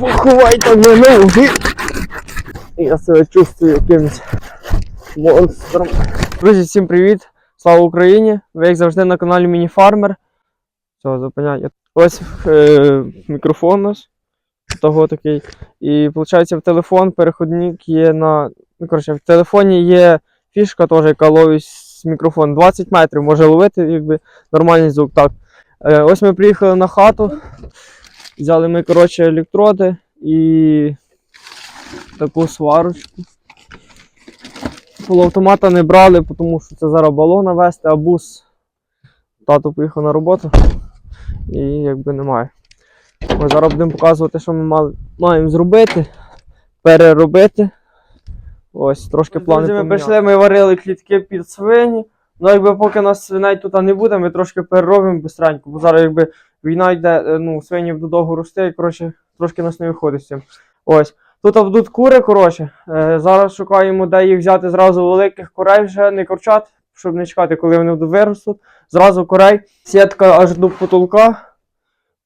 Поховайте мене ноги. Я себе чувствую якимось монстром. Друзі, всім привіт! Слава Україні! Ви як завжди на каналі Мініфармер. Все, зупиняю. Ось е, мікрофон наш. Того такий. І виходить, в телефон переходник є на. Ну, коротше, в телефоні є фішка теж, яка ловить з мікрофон. 20 метрів може ловити, якби нормальний звук. Так. Е, ось ми приїхали на хату. Взяли ми, коротше, електроди і таку сварочку. Полуавтомата не брали, тому що це зараз балон вести, а бус. Тато поїхав на роботу і якби немає. Ми зараз будемо показувати, що ми маємо зробити, переробити. Ось, трошки плани. Ми прийшли, ми варили клітки під свині. Ну, якби поки нас свиней тут не буде, ми трошки переробимо бистренько, бо зараз якби війна йде, е, ну, свині довго рости, і коротше, трошки нас не виходить. Ось. Тут будуть кури, коротше. Е, зараз шукаємо, де їх взяти зразу великих курей вже, не курчат, щоб не чекати, коли вони виростуть. Зразу курей, сітка аж до потолка.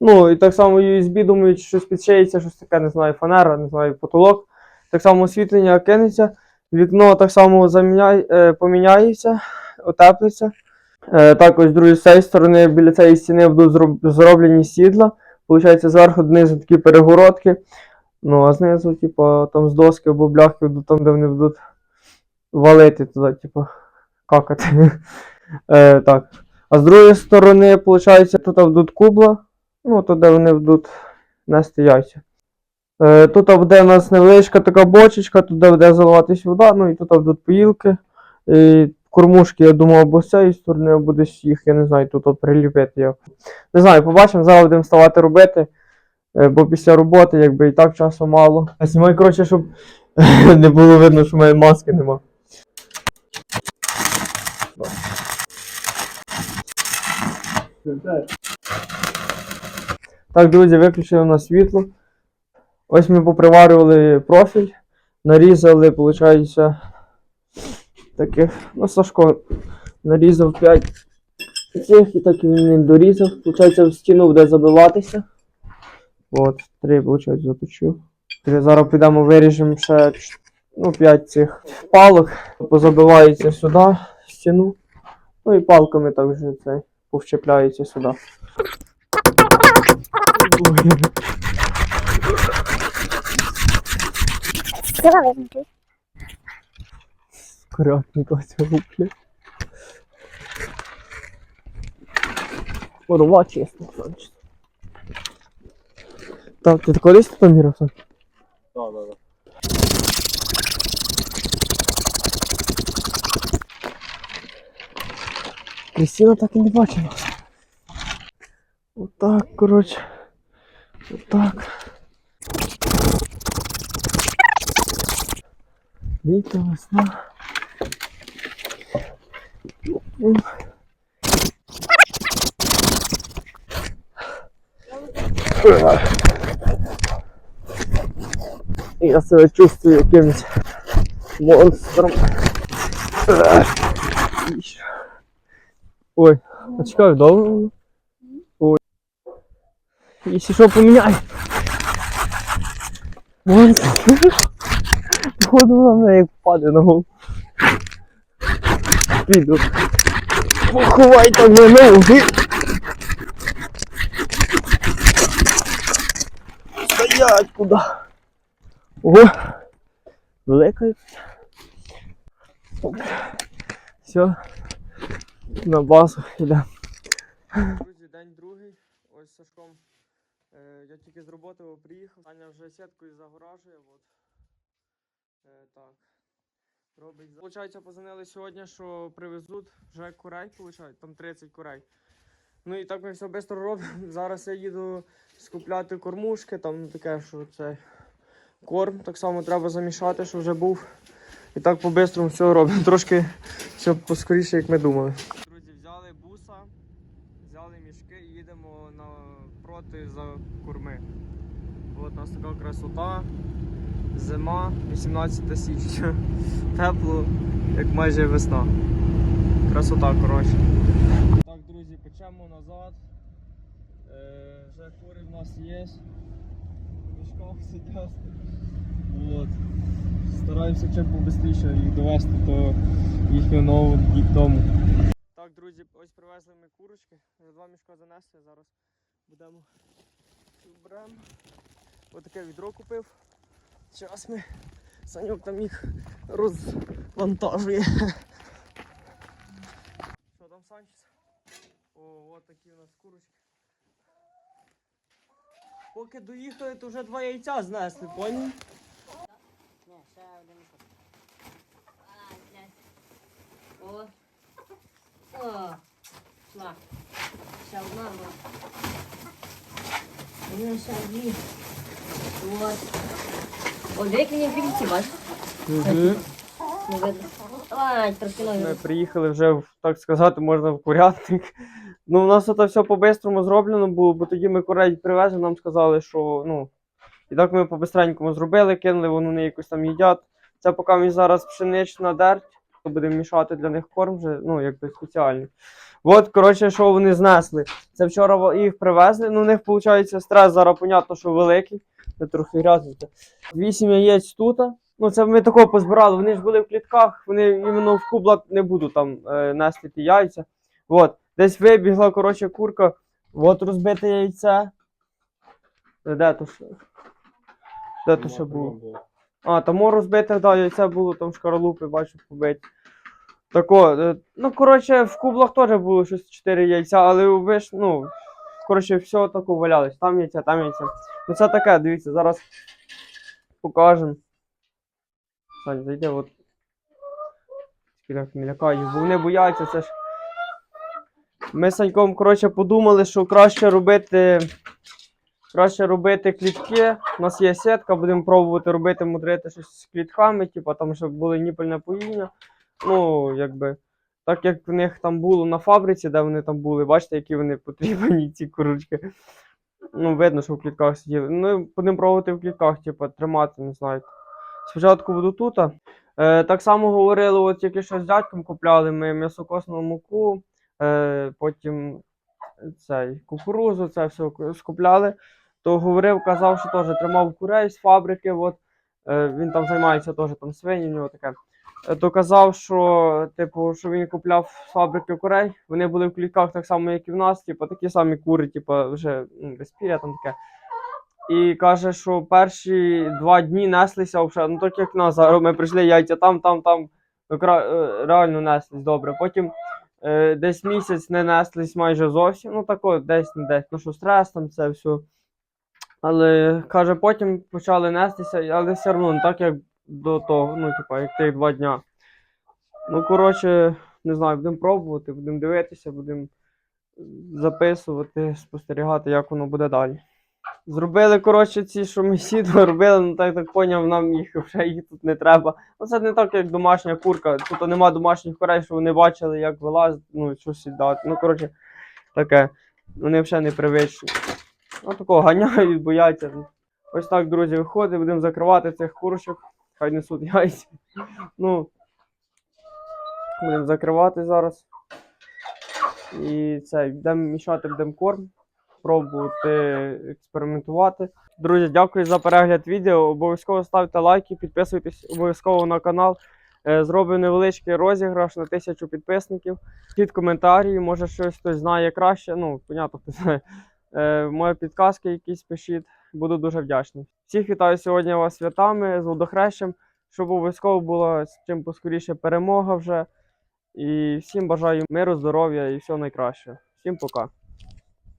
Ну, і так само USB, думають, щось підшиється, щось таке, не знаю, фанера, не знаю, потолок. Так само освітлення кинеться. Вікно так само заміняє, е, поміняється, отеплиться. Е, також, друзі, з цієї сторони біля цієї стіни будуть зроблені сідла. Получається, зверху донизу такі перегородки. Ну, а знизу, типу, там з доски або бляхи, там, де вони будуть валити туди, типу, какати. Е, так. А з другої сторони, виходить, тут будуть кубла, ну, де вони будуть нести яйця. Е, тут буде у нас невеличка така бочечка, тут де буде заливатись вода, ну і тут будуть поїлки. І кормушки, я думав, або з цієї сторони, або десь їх, я не знаю, тут приліпити як. Не знаю, побачимо, зараз будемо вставати робити. Е, Бо після роботи, якби і так часу мало. А знімай, коротше, щоб не було видно, що в мене маски нема. Так, друзі, виключили на світло. Ось ми поприварювали профіль, нарізали, виходить, таких, ну, Сашко нарізав 5 цих і так він не дорізав. Получається, в стіну буде забиватися. От, три, виходить, заточив. Зараз підемо виріжемо ще ну, 5 цих палок, позабивається сюди в стіну. Ну і палками також цей повчепляється сюди. Вимкнути. Аккуратненько цього, блядь. Голова чесно, сонечко. Так, ти колись тут поміряв? Сон? Так, так, так. Крістіна так і не бачила. Отак, коротше. Отак. Літо, весна. Я себе чувствую якимось монстром. Ой, а чекай, довго? Ой. Якщо що, поміняй. Монстр. Походу вона мене як впаде на голову. Піду. Поховайте мене ноги. Стоять куди? Ого. Велика. Все. На базу йдемо. Друзі, день другий. Ось Сашком. Е, я тільки з роботи приїхав. Аня вже сіткою загоражує. От. Е, так. Робить. Получається, позвонили сьогодні, що привезуть вже курей, получають, там 30 курей. Ну і так ми все швидко робимо. Зараз я їду скупляти кормушки, там таке, що це корм так само треба замішати, що вже був. І так по-бистрому все робимо. Трошки все поскоріше, як ми думали. Друзі, взяли буса, взяли мішки і їдемо напроти за корми. От у нас така красота. Зима, 18 січня. Тепло, як майже весна. Красота, коротше. Так, друзі, печемо назад. Е, вже кури в нас є. В мішках сидять. От. Стараємося чим побистріше їх довести до їхнього нового дому. Так, друзі, ось привезли ми курочки. Вже два мішка занесли. Зараз будемо беремо. Таке відро купив. Зараз ми Санюк там їх розвантажує. Що там Санчес? О, от такі у нас курочки. Поки доїхали, то вже два яйця знесли, поняв? Ні, ще один мішок. А, блядь. О. О. Шла. Ще одна була. Ні, ще дві. От. Бачиш? Угу. Не видно. Ми ноги. приїхали вже, в, так сказати, можна в курятник. Ну, у нас це все по-бистрому зроблено було, бо тоді ми курей привезли, нам сказали, що ну. І так ми по-бистренькому зробили, кинули, вони якось там їдять. Це поки ми зараз пшенична дерть, то будемо мішати для них корм вже, ну, якби спеціальний. От, коротше, що вони знесли. Це вчора во- їх привезли, ну, у них, виходить, стрес зараз, понятно, що великий. Це трохи грязненько. Вісім яєць тут. Ну, це ми такого позбирали. Вони ж були в клітках, вони іменно в кублах не будуть там е, нести ті яйця. От. Десь вибігла, коротше, курка. От розбите яйце. Е, Де то ще? Де то ще було? А, тому розбите, да, яйце було, там шкаралупи, бачу, побиті. Тако, е, ну, коротше, в кублах теж було щось 4 яйця, але ви ж, ну, коротше, все тако валялось. Там яйця, там яйця. Ну це таке, дивіться, зараз покажемо. Сань, зайди, от. Тільки не лякай їх, бо вони бояться, це ж. Ми з Саньком, коротше, подумали, що краще робити. Краще робити клітки. У нас є сітка, будемо пробувати робити, мудрити щось з клітками, типу там, щоб було ніпельне поїння. Ну, якби. Так як в них там було на фабриці, де вони там були, бачите, які вони потрібні, ці курочки. Ну, видно, що в клітках сиділи. Ну, будемо пробувати в клітках, типу, тримати, не знаю. Спочатку буду тут. Е, так само говорили, от тільки що з дядьком купляли ми м'ясокосну муку, е, потім цей, кукурузу, це все скупляли. То говорив, казав, що теж тримав курей з фабрики. От, е, він там займається теж там свині, в нього таке. Е, То казав, що, типу, що він купляв фабрики курей. Вони були в клітках так само, як і в нас, типу, такі самі кури, типу, вже ну, без піря там таке. І каже, що перші два дні неслися ну так як нас, ми прийшли яйця там, там, там. Ну, е, реально неслись добре. Потім е, десь місяць не неслись майже зовсім. Ну тако, десь не десь. Ну що стрес там це все. Але каже, потім почали нестися, але все одно не так, як до того, ну, типа, як тих два дня. Ну, коротше, не знаю, будемо пробувати, будемо дивитися, будемо записувати, спостерігати, як воно буде далі. Зробили, коротше, ці, що ми сідло робили, ну так так поняв, нам їх вже їх тут не треба. Ну це не так, як домашня курка. Тут нема домашніх курей, що вони бачили, як вилазить, ну щось сідати. Ну, коротше, таке. Вони взагалі не привичні. Ну такого ганяють, бояться. Ось так, друзі, виходить, будемо закривати цих курочок. Хай несуть яйця. Ну, будемо закривати зараз. І це, будемо мішати, будемо корм пробувати експериментувати. Друзі, дякую за перегляд відео. Обов'язково ставте лайки, підписуйтесь обов'язково на канал. Е, Зроблю невеличкий розіграш на тисячу підписників. Під коментарі, може щось хтось знає краще. Ну, понятно, хто знає. Е, Мої підказки якісь пишіть. Буду дуже вдячний. Всіх вітаю сьогодні вас святами з водохрещем, щоб обов'язково була з чим поскоріше перемога вже. І всім бажаю миру, здоров'я і всього найкращого. Всім пока.